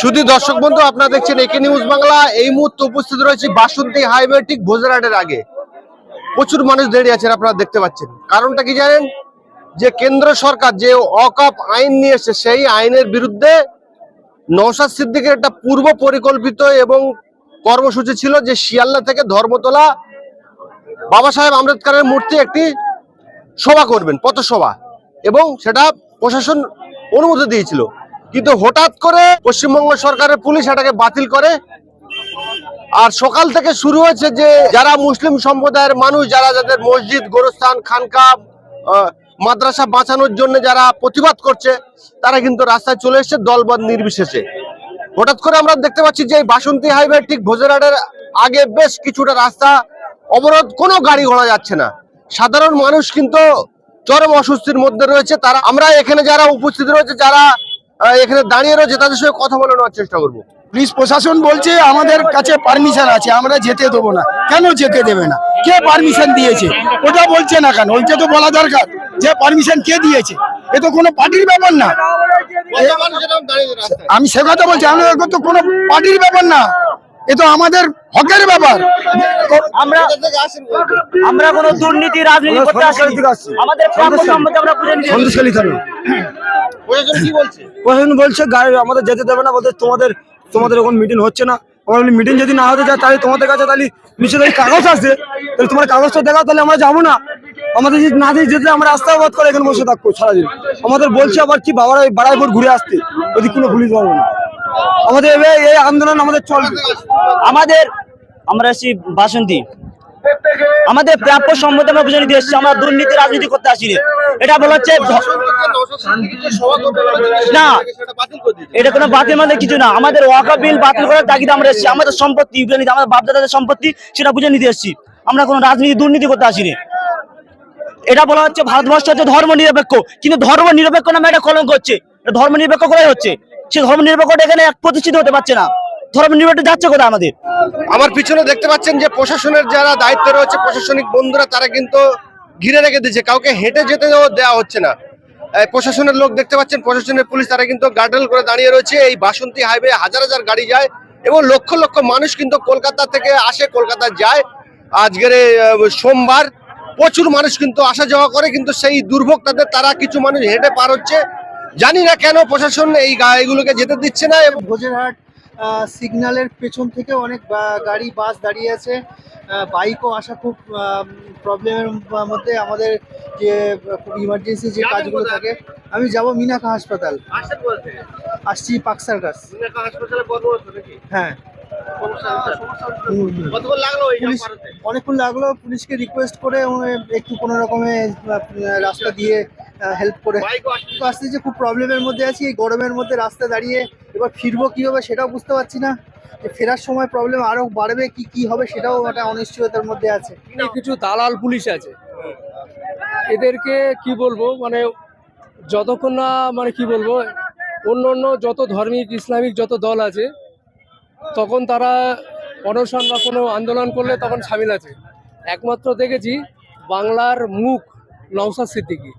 শুধু দর্শক বন্ধু, আপনারা দেখছেন একে নিউজ বাংলা। এই মুহূর্তে উপস্থিত রয়েছে বাসন্তী হাইওয়ে ঠিক ভোজরাটের আগে। প্রচুর মানুষ দাঁড়িয়ে আছেন, আপনারা দেখতে পাচ্ছেন। কারণটা কি জানেন? যে কেন্দ্র সরকার যে অকাপ আইন নিয়ে এসেছে, সেই আইনের বিরুদ্ধে নৌসাদ সিদ্দিকের একটা পূর্ব পরিকল্পিত এবং কর্মসূচি ছিল যে শিয়ালদা থেকে ধর্মতলা বাবা সাহেব আম্বেদকরের মূর্তি একটি সভা করবেন, পথসভা। এবং সেটা প্রশাসন অনুমতি দিয়েছিল। কিন্তু হঠাৎ করে পশ্চিমবঙ্গ সরকারের পুলিশ এটাকে বাতিল করে। আর সকাল থেকে শুরু হয়েছে যে যারা মুসলিম সম্প্রদায়ের মানুষ, যারা যাদের মসজিদ, গোরস্থান, খানকা মাদ্রাসা বাঁচানোর জন্য যারা প্রতিবাদ করছে, তারা কিন্তু রাস্তায় চলে এসেছে দলবদ নির্বিশেষে। হঠাৎ করে আমরা দেখতে পাচ্ছি যে বাসন্তী হাইওয়ে ঠিক ভোজরাটের আগে বেশ কিছুটা রাস্তা অবরোধ, কোনো গাড়ি ঘোড়া যাচ্ছে না। সাধারণ মানুষ কিন্তু চরম অস্বস্তির মধ্যে রয়েছে। তারা, আমরা এখানে যারা উপস্থিত রয়েছে, যারা এখানে দাঁড়িয়ে রয়েছে তাদের সঙ্গে কথা বলানোর চেষ্টা করব। পুলিশ প্রশাসন বলছে আমাদের কাছে পারমিশন আছে আমরা যেতে দেবো না। কেন যেতে দেবে না? কে পারমিশন দিয়েছে? ওটা বলছে না কেন? ওইটা তো বলা দরকার। যে পারমিশন কে দিয়েছে? এ তো কোনো পার্টির ব্যাপার না। আমি সে কথা বলছি আমাদের তো কোনো পার্টির ব্যাপার না। এ তো আমাদের হকের ব্যাপার। আমরা আমরা কোনো দুর্নীতি রাজনীতি করতে আসিনি। আমাদের প্রাপ্য সম্পত্তি আমরা বুঝে নিতে সন্দেশখালী থানা কি বলছে? প্রশাসন বলছে গাড়ি আমাদের যেতে দেবে না বলতে তোমাদের তোমাদের এখন মিটিং হচ্ছে না। আমার মিটিং যদি না হতে যায় তাহলে তোমাদের কাছে তাহলে নিশ্চয় যদি কাগজ আছে। তাহলে তোমার কাগজটা দেখাও তাহলে আমরা যাব না। আমাদের যদি না দিয়ে যেতে আমরা রাস্তা অবাধ করে এখানে বসে থাকব সারাদিন। আমাদের বলছে আবার কি বাবারাই বাড়াইপুর ঘুরে আসতে। যদি কোনো পুলিশ পাবো না। আমাদের এই আন্দোলন আমাদের চলবে। আমাদের আমরা এসেছি বাসন্তী। আমাদের প্রাপ্য সম্পত্তি আমরা বুঝে নিতে এসেছি, আমরা দুর্নীতি, রাজনীতি করতে আসিনি এটা বলা হচ্ছে না। এটা কোনো বাতিল মানে কিছু না। আমাদের ওয়াকা বিল বাতিল করার তাগিদে আমরা এসেছি। আমাদের সম্পত্তি, বুঝে নিতে আমাদের বাপদাদাদের সম্পত্তি, সেটা বুঝে নিতে এসেছি। আমরা কোনো রাজনীতি, দুর্নীতি করতে আসিনি এটা বলা হচ্ছে ভারতবর্ষ হচ্ছে ধর্ম নিরপেক্ষ কিন্তু ধর্ম নিরপেক্ষ নামে এটা কলঙ্ক হচ্ছে। ধর্ম নিরপেক্ষ কোথায় হচ্ছে? সে ধর্ম নিরপেক্ষটা এখানে এক প্রতিষ্ঠিত হতে পারছে না। ধর্ম নিরপেক্ষ যাচ্ছে কোথায় আমাদের? আমার পিছনে দেখতে পাচ্ছেন যে প্রশাসনের যারা দায়িত্বে রয়েছে, প্রশাসনিক বন্ধুরা, তারা কিন্তু ঘিরে রেখে দিচ্ছে। কাউকে হেঁটে যেতে দেওয়া হচ্ছে না। প্রশাসনের লোক দেখতে পাচ্ছেন, প্রশাসনের পুলিশ, তারা কিন্তু গার্ডেল করে দাঁড়িয়ে রয়েছে। এই বাসন্তী হাইওয়ে হাজার হাজার গাড়ি যায় এবং লক্ষ লক্ষ মানুষ কিন্তু কলকাতা থেকে আসে, কলকাতা যায়। আজকের সোমবার প্রচুর মানুষ কিন্তু আসা যাওয়া করে, কিন্তু সেই দুর্ভোগ তাদের, তারা কিছু মানুষ হেঁটে পার হচ্ছে। জানি না কেন প্রশাসন এই গা- এগুলোকে যেতে দিচ্ছে না এবং ভোজেরহাট সিগন্যালের পেছন থেকে অনেক গাড়ি বাস দাঁড়িয়ে আছে। বাইকও আসা খুব প্রবলেমের মধ্যে আমাদের যে খুব ইমার্জেন্সি যে কাজগুলো থাকে। আমি যাব মিনাকা হাসপাতাল। আসছি পাকসার কাছ। হ্যাঁ। অনেকক্ষণ লাগল। পুলিশকে রিকোয়েস্ট করে একটু কোনো রকমে রাস্তা দিয়ে হেল্প করে। তো আসতে যে খুব প্রবলেমের মধ্যে আছি এই গরমের মধ্যে রাস্তা দাঁড়িয়ে এবার ফিরবো কি হবে সেটাও বুঝতে পারছি না। যে ফেরার সময় প্রবলেম আরও বাড়বে কি কি হবে সেটাও একটা অনিশ্চয়তার মধ্যে আছে। কিছু দালাল পুলিশ আছে। এদেরকে কি বলব মানে যতক্ষণ না মানে কি বলব অন্য অন্য যত ধর্মিক ইসলামিক যত দল আছে তখন তারা অনশন বা কোনো আন্দোলন করলে তখন সামিল আছে। একমাত্র দেখেছি বাংলার মুখ নওসাদ সিদ্দিকি।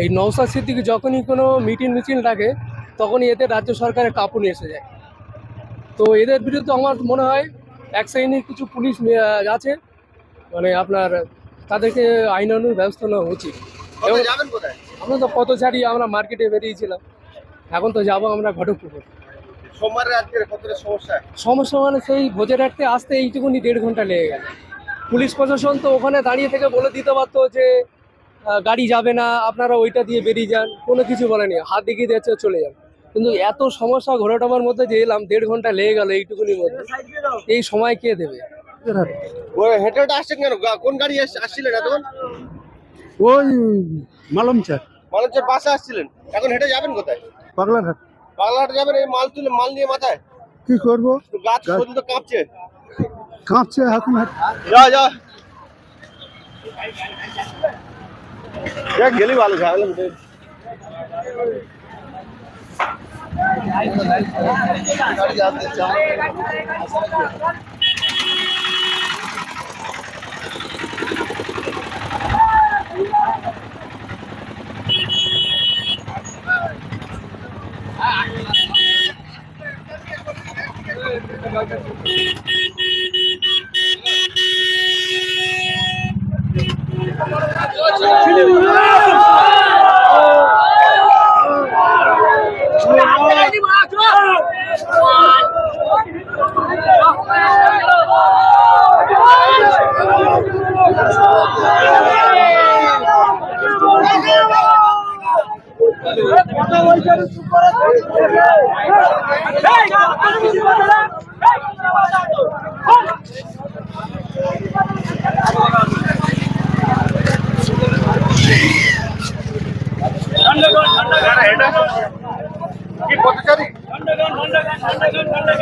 এই নওসাদ সিদ্দিকি যখনই কোনো মিটিং মিছিল ডাকে তখনই এতে রাজ্য সরকারের কাঁপুনি এসে যায়। তো এদের বিরুদ্ধে আমার মনে হয় এক শ্রেণির কিছু পুলিশ আছে। মানে আপনার তাদেরকে আইনানুর ব্যবস্থা নেওয়া উচিত। আমরা তো কত ছাড়ি আমরা মার্কেটে বেরিয়েছিলাম। এখন তো যাব আমরা ঘটকপুকুর সমস্যা মানে সেই ভোজের হাঁটতে আসতে এইটুকুনি দেড় ঘণ্টা লেগে গেল। পুলিশ প্রশাসন তো ওখানে দাঁড়িয়ে থেকে বলে দিতে পারতো যে গাড়ি যাবে না আপনারা ওইটা দিয়ে বেরিয়ে যান কোনো কিছু বলেনি হাত দেখিয়ে দিয়েছে চলে যান। কিন্তু এত সমস্যা ঘোরাটামার মধ্যে যে এলাম দেড় ঘণ্টা লেগে গেল এইটুকুনির মধ্যে। এই সময় কে দেবে? হেঁটে হেঁটে আসছেন কেন? কোন গাড়ি আসছিলেন এতক্ষণ? ওই মালম চার মানুষের বাসে আসছিলেন। এখন হেঁটে যাবেন কোথায়? পাগলাঘাট বাংলাহাটে যাবেন এই মাল তুলে মাল নিয়ে মাথায়? কি করব? গাছ পর্যন্ত কাঁপছে। কাঁপছে এখন যা যা। ಯಾಕೆ ಗೆಲಿವಾಲು ಜಾಗಲಂತೆ ಗಾಡಿ ಜಾಗದ ಚಾಹ কি পথচারী? ও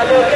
Salud.